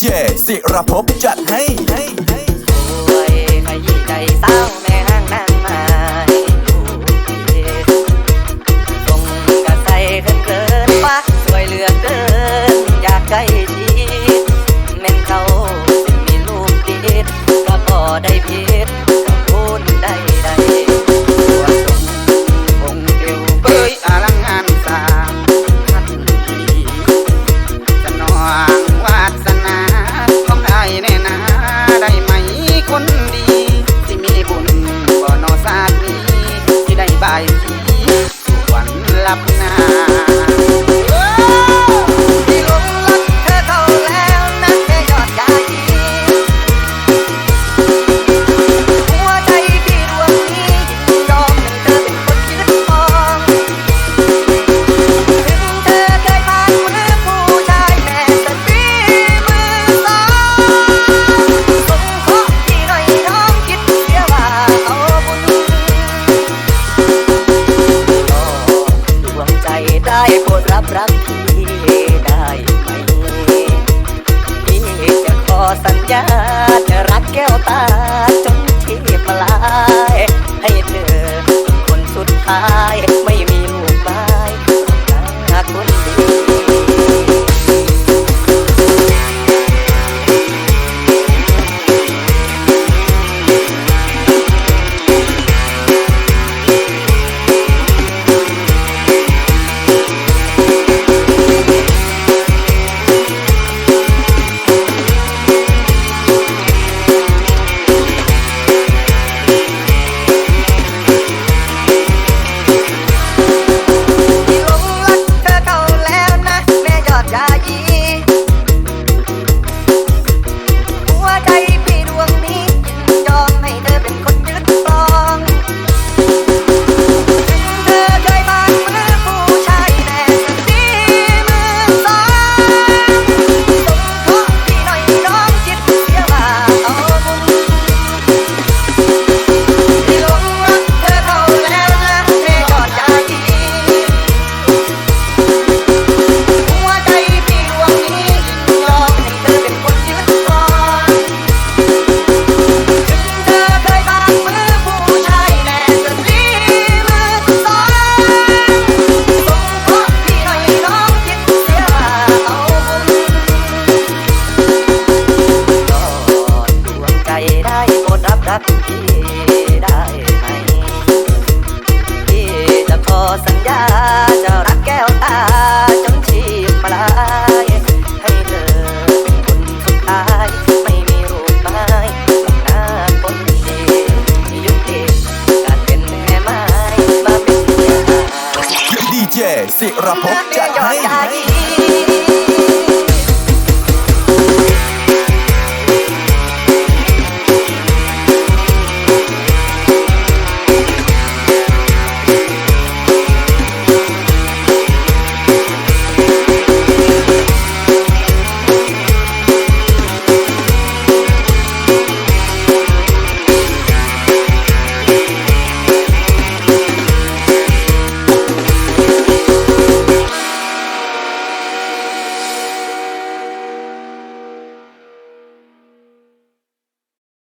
เจสิรภพจัดให้ ไปวันลับ Radio. ได้ไหมพี่จะขอสัญญาจะรักแก้วตาจนชีพมาลายให้เธอเป็นคนสุดท้าย ไม่มีรูปไม้ลงหน้าคนดียุติการเป็นแม่ไม้มาเป็นเมียดีเจสิรพบจะให้